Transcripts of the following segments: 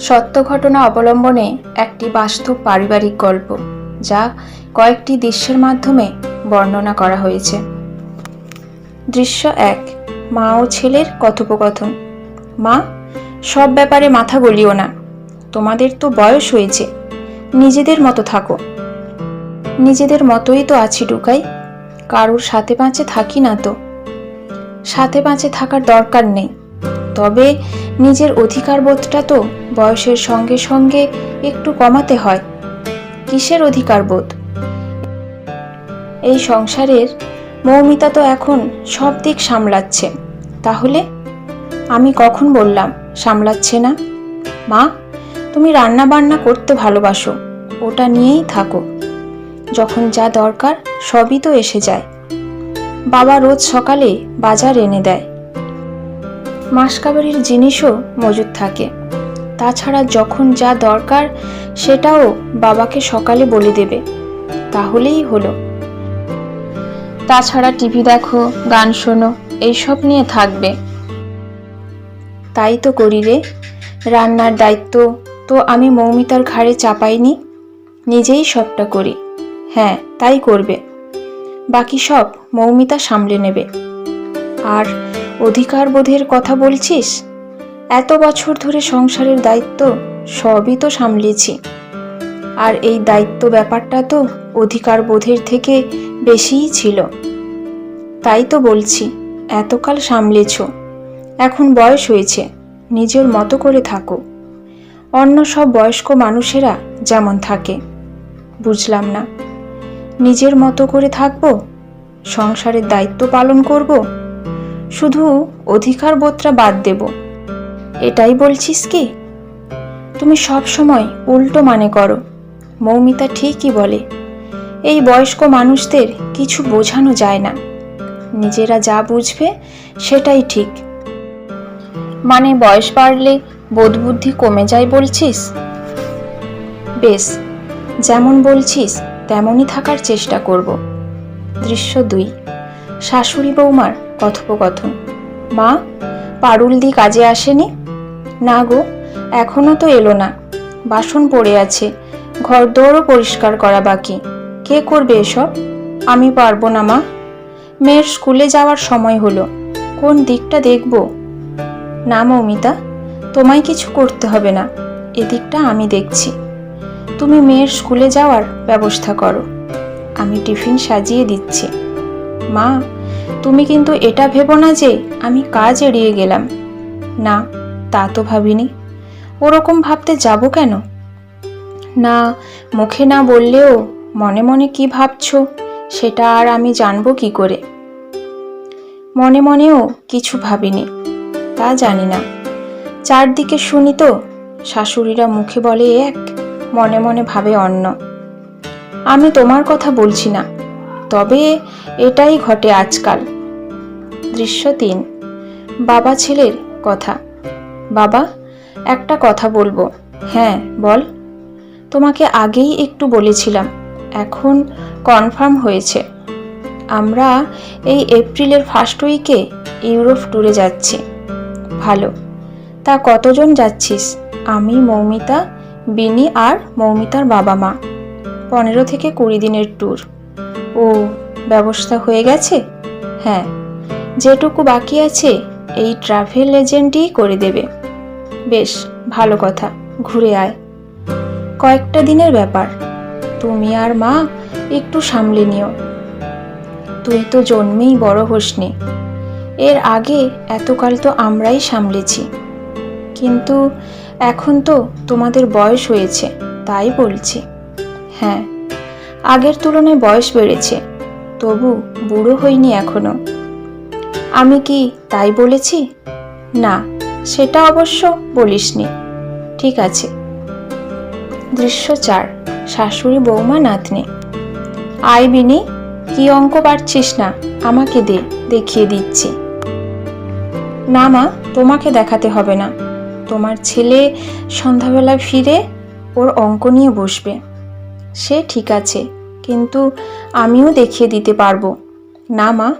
সত্য ঘটনা অবলম্বনে একটি বাস্তব পারিবারিক গল্প, যা কয়েকটি দৃশ্যের মাধ্যমে বর্ণনা করা হয়েছে। দৃশ্য এক, মা ও ছেলের কথোপকথন। মা, সব ব্যাপারে মাথা গলিও না। তোমাদের তো বয়স হয়েছে। নিজেদের মতো থাকো। নিজেদের মতোই তো আছি টুকাই কারোর সাথে পাঁচে থাকি না তো। সাথে পাঁচে থাকার দরকার নেই। তবে নিজের অধিকার বোধটা তো বয়সের সঙ্গে সঙ্গে একটু কমাতে হয়। কিসের অধিকার বোধ এই সংসারের মৌমিতা তো এখন সব দিক সামলাচ্ছে। তাহলে আমি কখন বললাম সামলাচ্ছে না? মা, তুমি রান্না বান্না করতে ভালোবাসো, ওটা নিয়েই থাকো। যখন যা দরকার সবই তো এসে যায়। বাবা রোজ সকালে বাজার এনে দেয়। মাসকাবারির জিনিসও মজুদ থাকে। তাছাড়া যখন যা দরকার, সেটাও বাবাকে সকালে বলে দেবে। তাহলেই হলো। তাছাড়া টিভি দেখো, গান শোনো, এইসব নিয়ে থাকবে। তাই তো করি রে। রান্নার দায়িত্ব তো আমি মৌমিতার ঘাড়ে চাপাইনি, নিজেই সবটা করি। হ্যাঁ তাই করবে। বাকি সব মৌমিতা সামলে নেবে। আর অধিকার বোধের কথা বলছিস? এত বছর ধরে সংসারের দায়িত্ব সবই তো সামলেছি। আর এই দায়িত্ব ব্যাপারটা তো অধিকার বোধের থেকে বেশিই ছিল। তাই তো বলছি, এতকাল সামলেছ। এখন বয়স হয়েছে, নিজের মতো করে থাকো। অন্য সব বয়স্ক মানুষেরা যেমন থাকে। বুঝলাম না। নিজের মতো করে থাকব? সংসারের দায়িত্ব পালন করব? শুধু অধিকার বোধটা বাদ দেব। এটাই বলছিস কি? তুমি সব সময় উল্টো মানে করো, মৌমিতা ঠিকই বলে। এই বয়স্ক মানুষদের কিছু বোঝানো যায় না। নিজেরা যা বুঝবে সেটাই ঠিক। মানে বয়স বাড়লে বোধবুদ্ধি কমে যায় বলছিস? বেশ, যেমন বলছিস তেমনই থাকার চেষ্টা করব। দৃশ্য দুই, শাশুড়ি বৌমার কথোপকথন। মা, পারুল দি কাজে আসেনি? না গো, এখনও তো এলো না। বাসন পড়ে আছে ঘর দৌড়ও পরিষ্কার করা বাকি। কে করবে এসব? আমি পারব না, মা। মেয়ের স্কুলে যাওয়ার সময় হলো। কোন দিকটা দেখব? না মৌমিতা, তোমায় কিছু করতে হবে না। এদিকটা আমি দেখছি। তুমি মেয়ের স্কুলে যাওয়ার ব্যবস্থা করো। আমি টিফিন সাজিয়ে দিচ্ছি। মা তুমি কিন্তু এটা ভেবো না যে আমি কাজ এড়িয়ে গেলাম। না, তা তো ভাবিনি। ওরকম ভাবতে যাব কেন? না, মুখে না বললেও মনে মনে কি ভাবছ, সেটা আর আমি জানব কি করে? মনে মনেও কিছু ভাবিনি, তা জানি না। চারদিকে শুনি তো, শাশুড়িরা মুখে বলে এক, মনে মনে ভাবে অন্য। আমি তোমার কথা বলছি না। তবে এটাই ঘটে আজকাল। দৃশ্য তিন, বাবা ছেলের কথা। বাবা, একটা কথা বলব। হ্যাঁ বল। তোমাকে আগেই একটু বলেছিলাম, এখন কনফার্ম হয়েছে। আমরা এই এপ্রিলের ফার্স্ট উইকে ইউরোপ ট্যুরে যাচ্ছি। ভালো। তা কতজন যাচ্ছিস? আমি, মৌমিতা, বিনি আর মৌমিতার বাবা মা। পনেরো থেকে কুড়ি দিনের ট্যুর। ও ব্যবস্থা হয়ে গেছে? হ্যাঁ যেটুকু বাকি আছে এই ট্রাভেল এজেন্টই করে দেবে। বেশ, ভালো কথা, ঘুরে আয়। কয়েকটা দিনের ব্যাপার, তুমি আর মা একটু সামলে নিও। তুই তো জন্মেই বড় হোসনি। এর আগে এতকাল তো আমরাই সামলেছি। কিন্তু এখন তো তোমাদের বয়স হয়েছে, তাই বলছি। হ্যাঁ আগের তুলনায় বয়স বেড়েছে। তবু বুড়ো হইনি এখনও। আমি কি তাই বলেছি? না, সেটা অবশ্য বলিসনি। ঠিক আছে। দৃশ্য চার, শাশুড়ি বৌমা নাতনি। আয় বিনি, কি অঙ্ক পারছিস না? আমাকে দে, দেখিয়ে দিচ্ছি। না মা, তোমাকে দেখাতে হবে না। তোমার ছেলে সন্ধ্যাবেলা ফিরে ওর অঙ্ক নিয়ে বসবে। সে ঠিক আছে। কিন্তু আমিও দেখিয়ে দিতে পারব। না মা,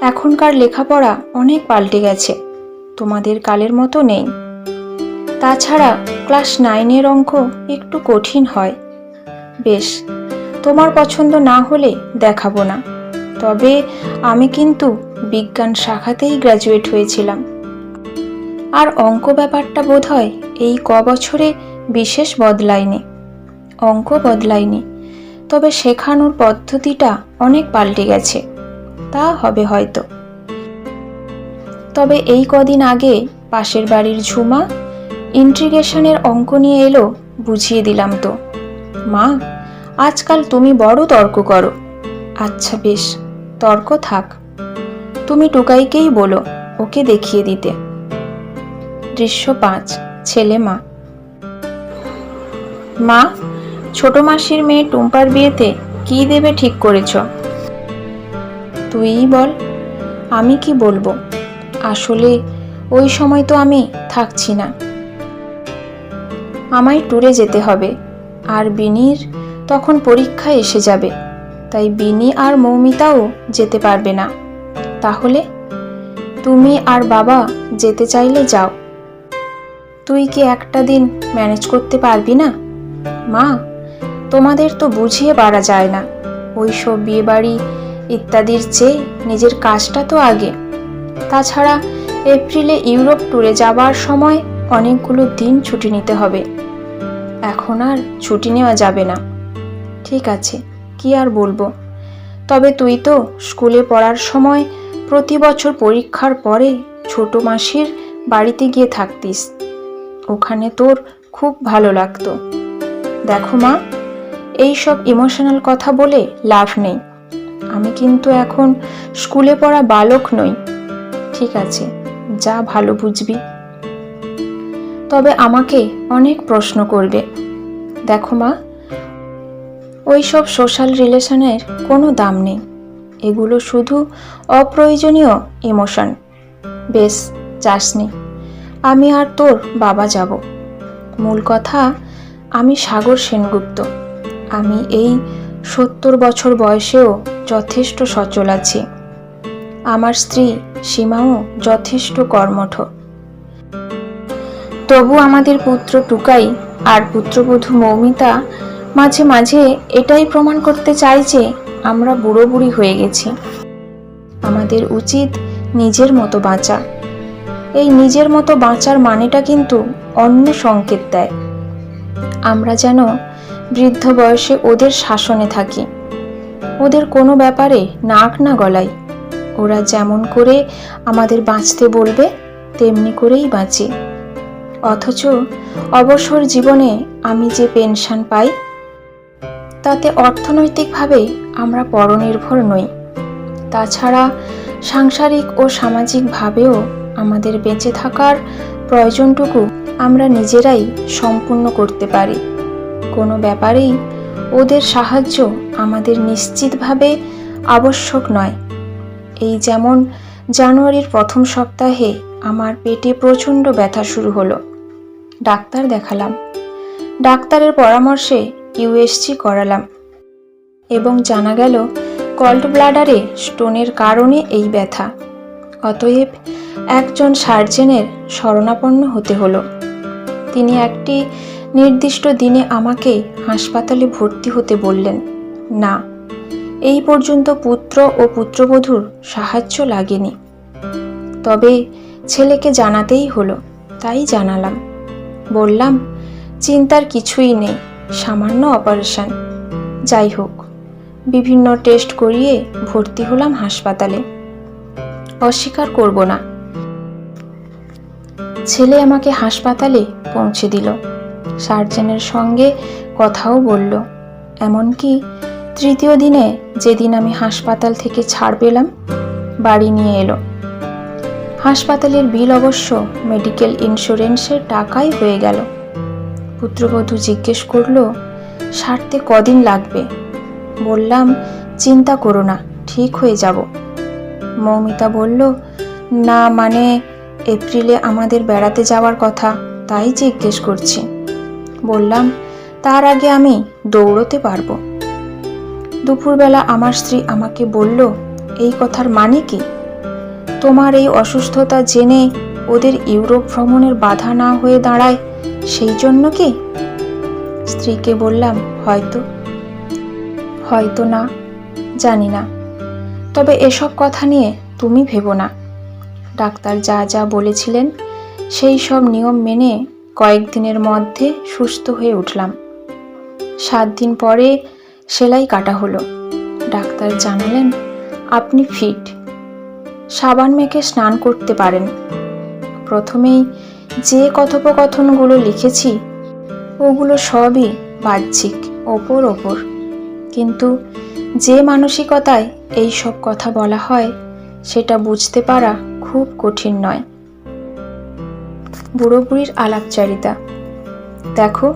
এখনকার লেখাপড়া অনেক পাল্টে গেছে। তোমাদের কালের মতো নেই। তাছাড়া ক্লাস নাইনের অঙ্ক একটু কঠিন হয়। বেশ, তোমার পছন্দ না হলে দেখাবো না। তবে আমি কিন্তু বিজ্ঞান শাখাতেই গ্র্যাজুয়েট হয়েছিলাম। আর অঙ্ক ব্যাপারটা বোধ হয় এই ক বছরে বিশেষ বদলায়নি। অঙ্ক বদলায়নি। তবে শেখানোর পদ্ধতিটা অনেক পাল্টে গেছে। তা হবে হয়তো। তবে এই কদিন আগে পাশের বাড়ির ঝুমা ইন্ট্রিগেশনের অঙ্ক নিয়ে এলো, বুঝিয়ে দিলাম তো। মা, আজকাল তুমি বড় তর্ক করো। আচ্ছা বেশ, তর্ক থাক। তুমি টুকাইকেই বলো, ওকে দেখিয়ে দিতে। দৃশ্য পাঁচ, ছেলে মা। মা ছোট মাসির মেয়ে টুম্পার বিয়েতে কি দেবে ঠিক করেছ? তুইই বল, আমি কি বলব? আসলে ওই সময় তো আমি থাকছি না। আমায় ট্যুরে যেতে হবে, আর বিনির তখন পরীক্ষা এসে যাবে, তাই বিনি আর মৌমিতাও যেতে পারবে না। তাহলে তুমি আর বাবা যেতে চাইলে যাও। তুই কি একটা দিন ম্যানেজ করতে পারবি না? মা তোমাদের তো বুঝিয়ে পারা যায় না। ওই সব বিয়েবাড়ি ইত্যাদির চেয়ে নিজের কাজটা তো আগে। তাছাড়া এপ্রিলে ইউরোপ ট্যুরে যাবার সময় অনেকগুলো দিন ছুটি নিতে হবে। এখন আর ছুটি নেওয়া যাবে না। ঠিক আছে, কি আর বলব। তবে তুই তো স্কুলে পড়ার সময় প্রতি বছর পরীক্ষার পরে ছোট মাসির বাড়িতে গিয়ে থাকতিস। ওখানে তোর খুব ভালো লাগতো। দেখো মা এই সব ইমোশনাল কথা বলে লাভ নেই। আমি কিন্তু এখন স্কুলে পড়া বালক নই। ঠিক আছে, যা ভালো বুঝবি। তবে আমাকে অনেক প্রশ্ন করবে। দেখো মা ওই সব সোশ্যাল রিলেশনের কোনো দাম নেই। এগুলো শুধু অপ্রয়োজনীয় ইমোশন বেশ যাসনি আমি আর তোর বাবা যাব। মূল কথা, আমি সাগর সেনগুপ্ত। আমি এই সত্তর বছর বয়সেও যথেষ্ট সচল আছি। আমার স্ত্রী সীমাও যথেষ্ট কর্মঠ। তবু আমাদের পুত্র টুকাই আর পুত্রবধূ মৌমিতা মাঝে মাঝে এটাই প্রমাণ করতে চাই যে আমরা বুড়ো বুড়ি হয়ে গেছি। আমাদের উচিত নিজের মতো বাঁচা। এই নিজের মতো বাঁচার মানেটা কিন্তু অন্য সংকেত দেয়। আমরা যেন বৃদ্ধ বয়সে ওদের শাসনে থাকি। ওদের কোনো ব্যাপারে নাক না গলাই ওরা যেমন করে আমাদের বাঁচতে বলবে, তেমনি করেই বাঁচি। অথচ অবসর জীবনে আমি যে পেনশন পাই, তাতে অর্থনৈতিকভাবে আমরা পরনির্ভর নই। তাছাড়া সাংসারিক ও সামাজিকভাবেও আমাদের বেঁচে থাকার প্রয়োজনটুকু আমরা নিজেরাই সম্পূর্ণ করতে পারি। কোনো ব্যাপারেই ওদের সাহায্য আমাদের নিশ্চিতভাবে আবশ্যক নয়। এই যেমন জানুয়ারির প্রথম সপ্তাহে আমার পেটে প্রচণ্ড ব্যথা শুরু হলো। ডাক্তার দেখালাম। ডাক্তারের পরামর্শে ইউএসজি করালাম এবং জানা গেল গল্ড ব্লাডারে স্টোনের কারণে এই ব্যথা। অতএব একজন সার্জেনের শরণাপন্ন হতে হলো। তিনি একটি নির্দিষ্ট দিনে আমাকে হাসপাতালে ভর্তি হতে বললেন। না, এই পর্যন্ত পুত্র ও পুত্রবধূর সাহায্য লাগেনি। তবে ছেলেকে জানাতেই হলো, তাই জানালাম। বললাম, চিন্তার কিছুই নেই, সামান্য অপারেশন। যাই হোক, বিভিন্ন টেস্ট করিয়ে ভর্তি হলাম হাসপাতালে। অস্বীকার করব না। ছেলে আমাকে হাসপাতালে পৌঁছে দিল। সার্জেনের সঙ্গে কথাও বলল, এমনকি তৃতীয় দিনে যেদিন আমি হাসপাতাল থেকে ছাড় পেলাম, বাড়ি নিয়ে এলো। হাসপাতালের বিল অবশ্য মেডিকেল ইন্স্যুরেন্সের টাকাই হয়ে গেল। পুত্রবধূ জিজ্ঞেস করল, সারতে কদিন লাগবে? বললাম, চিন্তা করো না, ঠিক হয়ে যাব। মৌমিতা বলল, না মানে এপ্রিলে আমাদের বেড়াতে যাওয়ার কথা, তাই জিজ্ঞেস করছি। বললাম, তার আগে আমি দৌড়তে পারব। দুপুরবেলা আমার স্ত্রী আমাকে বলল, এই কথার মানে কি? তোমার এই অসুস্থতা জেনে ওদের ইউরোপ ভ্রমণের বাধা না হয়ে দাঁড়ায়, সেই জন্য কি? স্ত্রীকে বললাম, হয়তো। হয়তো না, জানি না। তবে এসব কথা নিয়ে তুমি ভেবো না। ডাক্তার যা যা বলেছিলেন, সেই সব নিয়ম মেনে কয়েকদিনের মধ্যে সুস্থ হয়ে উঠলাম। সাত দিন পরে সেলাই কাটা হলো। ডাক্তার জানালেন, আপনি ফিট। সাবান মেখে স্নান করতে পারেন। প্রথমেই যে কথোপকথনগুলো লিখেছি, ওগুলো সবই বাহ্যিক, ওপর ওপর। কিন্তু যে মানসিকতায় এই সব কথা বলা হয়, সেটা বুঝতে পারা খুব কঠিন নয়। বুড়ো বুড়ির আলাপচারিতা। দেখো,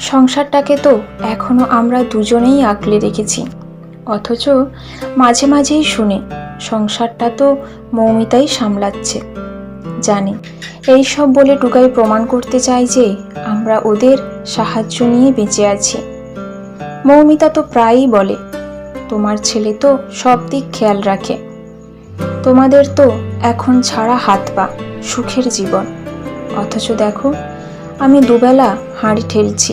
সংসারটাকে তো এখনও আমরা দুজনেই আঁকলে রেখেছি। অথচ মাঝে মাঝেই শুনে, সংসারটা তো মৌমিতাই সামলাচ্ছে। জানি, এই সব বলে টুকাই প্রমাণ করতে চাই যে আমরা ওদের সাহায্য নিয়ে বেঁচে আছি। মৌমিতা তো প্রায়ই বলে, তোমার ছেলে তো সব দিক খেয়াল রাখে। তোমাদের তো এখন ছাড়া হাত পা, সুখের জীবন। অথচ দেখো, আমি দুবেলা হাঁড়ি ঠেলছি,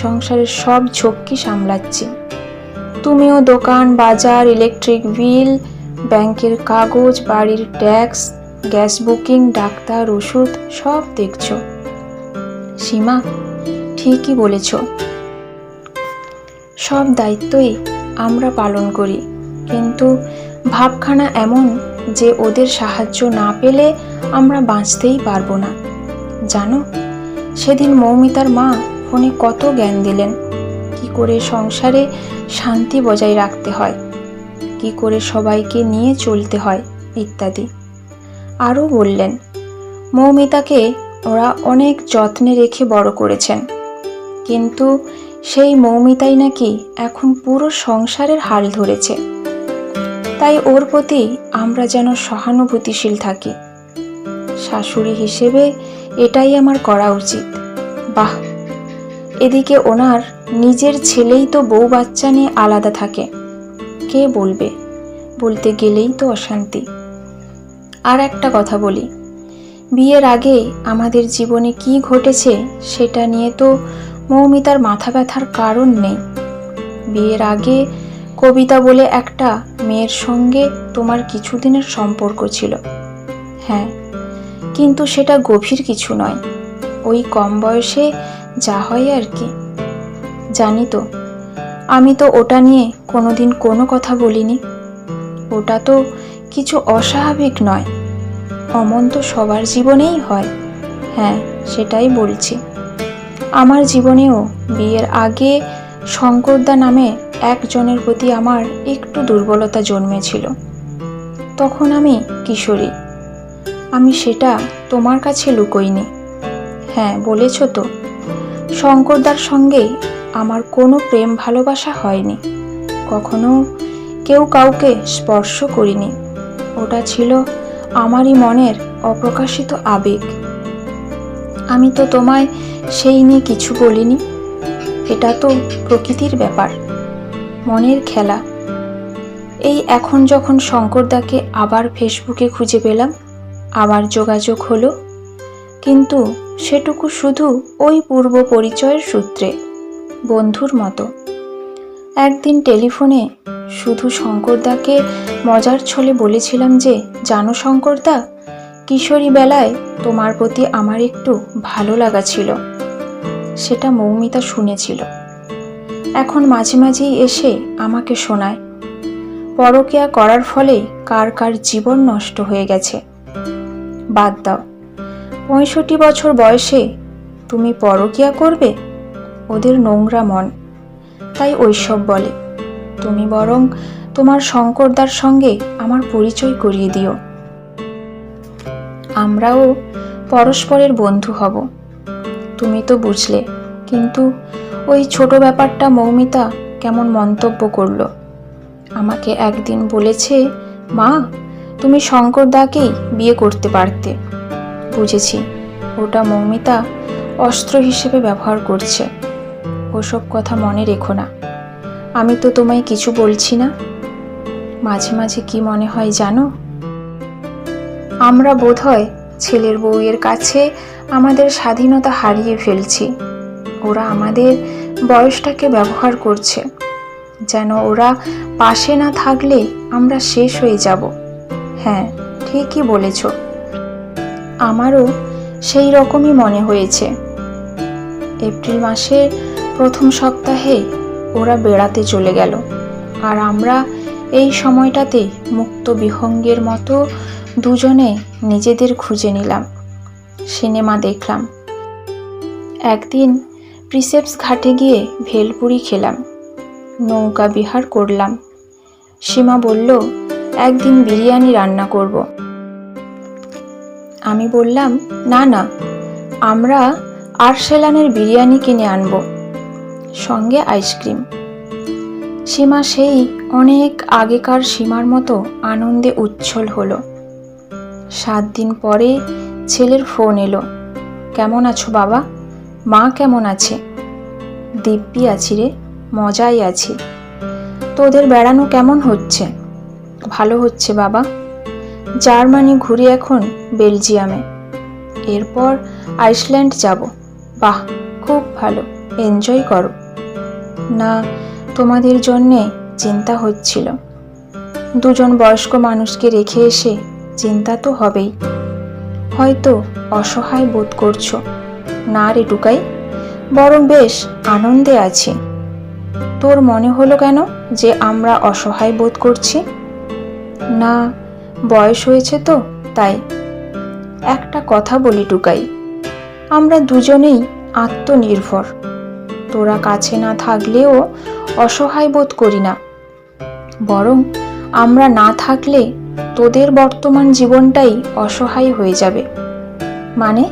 সংসারের সব ঝক্কি সামলাচ্ছি। তুমিও দোকান, বাজার ইলেকট্রিক বিল ব্যাংকের কাগজ, বাড়ির ট্যাক্স গ্যাস বুকিং ডাক্তার ওষুধ, সব দেখছ। সীমা, ঠিকই বলেছ। সব দায়িত্বই আমরা পালন করি, কিন্তু ভাবখানা এমন যে ওদের সাহায্য না পেলে আমরা বাঁচতেই পারব না। জানো? সেদিন মৌমিতার মা ফোনে কত জ্ঞান দিলেন। কি করে সংসারে শান্তি বজায় রাখতে হয়? কি করে সবাইকে নিয়ে চলতে হয়, ইত্যাদি। আরও বললেন, মৌমিতাকে ওরা অনেক যত্নে রেখে বড় করেছেন। কিন্তু সেই মৌমিতাই নাকি এখন পুরো সংসারের হাল ধরেছে। তাই ওর প্রতি আমরা যেন সহানুভূতিশীল থাকি। শাশুড়ি হিসেবে এটাই আমার করা উচিত। বাহ। এদিকে ওনার নিজের ছেলেই তো বউ বাচ্চা নিয়ে আলাদা থাকে। কে বলবে? বলতে গেলেই তো অশান্তি। আর একটা কথা বলি। বিয়ের আগে আমাদের জীবনে কি ঘটেছে সেটা নিয়ে তো মৌমিতার মাথা ব্যথার কারণ নেই। বিয়ের আগে কবিতা বলে একটা মেয়ের সঙ্গে তোমার কিছুদিনের সম্পর্ক ছিল। হ্যাঁ কিন্তু সেটা গভীর কিছু নয়। ওই কম বয়সে যা হয় আর কি। জানি তো, আমি তো ওটা নিয়ে কোনোদিন কোনো কথা বলিনি। ওটা তো কিছু অস্বাভাবিক নয়। অমন তো সবার জীবনেই হয়। হ্যাঁ সেটাই বলছি। আমার জীবনেও বিয়ের আগে শঙ্করদা নামে একজনের প্রতি আমার একটু দুর্বলতা জন্মেছিল। তখন আমি কিশোরী। আমি সেটা তোমার কাছে লুকোইনি। হ্যাঁ বলেছ তো। শঙ্করদার সঙ্গে আমার কোনো প্রেম ভালোবাসা হয়নি। কখনো কেউ কাউকে স্পর্শ করিনি। ওটা ছিল আমারই মনের অপ্রকাশিত আবেগ। আমি তো তোমায় সেই নিয়ে কিছু বলিনি। এটা তো প্রকৃতির ব্যাপার, মনের খেলা। এই এখন যখন শঙ্করদাকে আবার ফেসবুকে খুঁজে পেলাম আবার যোগাযোগ হলো। কিন্তু সেটুকু শুধু ওই পূর্ব পরিচয়ের সূত্রে, বন্ধুর মতো। একদিন টেলিফোনে শুধু শঙ্করদাকে মজার ছলে বলেছিলাম যে, জানো শঙ্করদা, কিশোরী বেলায় তোমার প্রতি আমার একটু ভালো লাগা ছিল। সেটা মৌমিতা শুনেছিল। এখন মাঝে মাঝেই এসে আমাকে শোনায়। পরকেয়া করার ফলে কার কার জীবন নষ্ট হয়ে গেছে। বাদ দাও। পঁয়ষট্টি বছর বয়সে তুমি পরকিয়া করবে? ওদের নোংরা মন। তাই ওইসব বলে। তুমি বরং তোমার শঙ্করদার সঙ্গে আমার পরিচয় করিয়ে দিও। আমরাও পরস্পরের বন্ধু হব। তুমি তো বুঝলে, কিন্তু ওই ছোট ব্যাপারটা মৌমিতা কেমন মন্তব্য করল। আমাকে একদিন বলেছে, মা তুমি শঙ্কর দাকেই বিয়ে করতে পারতে। বুঝেছি, ওটা মৌমিতা অস্ত্র হিসেবে ব্যবহার করছে। ওসব কথা মনে রেখো না। আমি তো তোমায় কিছু বলছি না। মাঝে মাঝে কি মনে হয় জানো? আমরা বোধহয় ছেলের বউয়ের কাছে আমাদের স্বাধীনতা হারিয়ে ফেলছি। ওরা আমাদের বয়সটাকে ব্যবহার করছে। যেন ওরা পাশে না থাকলে আমরা শেষ হয়ে যাব। হ্যাঁ ঠিকই বলেছ। আমারও সেই রকমই মনে হয়েছে। এপ্রিল মাসের প্রথম সপ্তাহে ওরা বেড়াতে চলে গেল। আর আমরা এই সময়টাতে মুক্ত বিহঙ্গের মতো দুজনে নিজেদের খুঁজে নিলাম। সিনেমা দেখলাম। একদিন প্রিসেপস ঘাটে গিয়ে ভেলপুরি খেলাম। নৌকা বিহার করলাম। সীমা বলল একদিন বিরিয়ানি রান্না করব। আমি বললাম, না না, আমরা আরশেলানের বিরিয়ানি কিনে আনব, সঙ্গে আইসক্রিম। সীমা সেই অনেক আগেকার সীমার মতো আনন্দে উচ্ছল হলো। সাত দিন পরে ছেলের ফোন এলো, কেমন আছো বাবা? মা কেমন আছে? দিব্যি আছি রে, মজাই আছি। তোদের বেড়ানো কেমন হচ্ছে? ভালো হচ্ছে, বাবা। জার্মানি ঘুরি এখন বেলজিয়ামে। এরপর আইসল্যান্ড যাব। বাহ, খুব ভালো। এনজয় করো। না, তোমাদের জন্যে চিন্তা হচ্ছিল। দুজন বয়স্ক মানুষকে রেখে এসে চিন্তা তো হবেই। হয়তো অসহায় বোধ করছ। না রে টুকাই, বরং বেশ আনন্দে আছি। তোর মনে হলো কেন যে আমরা অসহায় বোধ করছি? না, বয়স হয়েছে তো, তাই। একটা কথা বলি টুকাই, আমরা দুজনেই আত্মনির্ভর। তোরা কাছে না থাকলেও অসহায় বোধ করি না। বরং আমরা না থাকলে তোদের বর্তমান জীবনটাই অসহায় হয়ে যাবে। মানে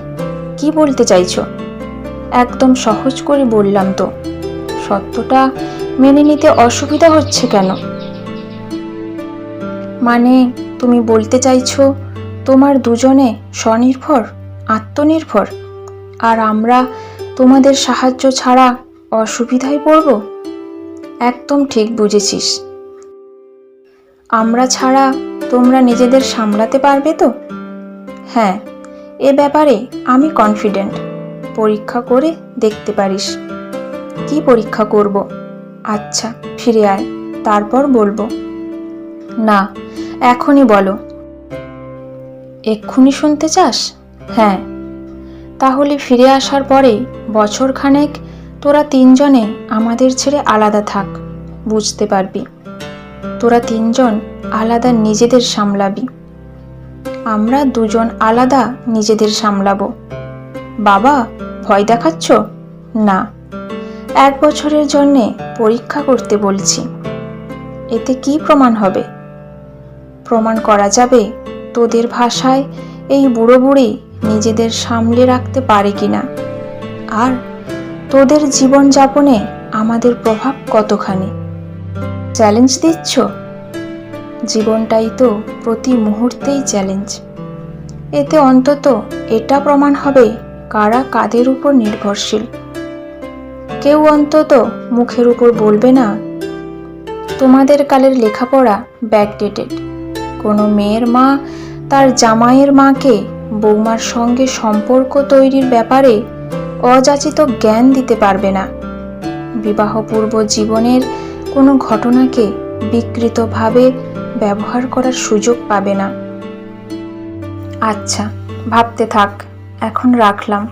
কি বলতে চাইছো? একদম সহজ করে বললাম তো। সত্যটা মেনে নিতে অসুবিধা হচ্ছে কেন? মানে তুমি বলতে চাইছো তোমার দুজনে স্বনির্ভর, আত্মনির্ভর? আর আমরা তোমাদের সাহায্য ছাড়া অসুবিধায় পড়ব? একদম ঠিক বুঝেছিস। আমরা ছাড়া তোমরা নিজেদের সামলাতে পারবে তো? হ্যাঁ এ ব্যাপারে আমি কনফিডেন্ট পরীক্ষা করে দেখতে পারিস। কি পরীক্ষা করব? আচ্ছা ফিরে আয়, তারপর বলব। না, এখনই বলো। এক্ষুনি শুনতে চাস? হ্যাঁ। তাহলে ফিরে আসার পরে বছরখানেক তোরা তিনজনে আমাদের ছেড়ে আলাদা থাক, বুঝতে পারবি। তোরা তিনজন আলাদা নিজেদের সামলাবি। আমরা দুজন আলাদা নিজেদের সামলাবো। বাবা, ভয় দেখাচ্ছ? না। এক বছরের জন্যে পরীক্ষা করতে বলছি। এতে কি প্রমাণ হবে? প্রমাণ করা যাবে? তোদের ভাষায় এই বুড়ো বুড়ি নিজেদের সামলে রাখতে পারে কিনা? আর তোদের জীবনযাপনে আমাদের প্রভাব কতখানি? চ্যালেঞ্জ দিচ্ছ? জীবনটাই তো প্রতি মুহূর্তেই চ্যালেঞ্জ। এতে অন্তত এটা প্রমাণ হবে কারা কাদের উপর নির্ভরশীল। কেউ অন্তত মুখের উপর বলবে না, তোমাদের কালের লেখাপড়া ব্যাকডেটেড কোনো মেয়ের মা, তার জামাইয়ের মাকে বৌমার সঙ্গে সম্পর্ক তৈরির ব্যাপারে অযাচিত জ্ঞান দিতে পারবে না। বিবাহপূর্ব জীবনের কোনো ঘটনাকে বিকৃতভাবে ব্যবহার করার সুযোগ পাবে না। আচ্ছা ভাবতে থাক, এখন রাখলাম।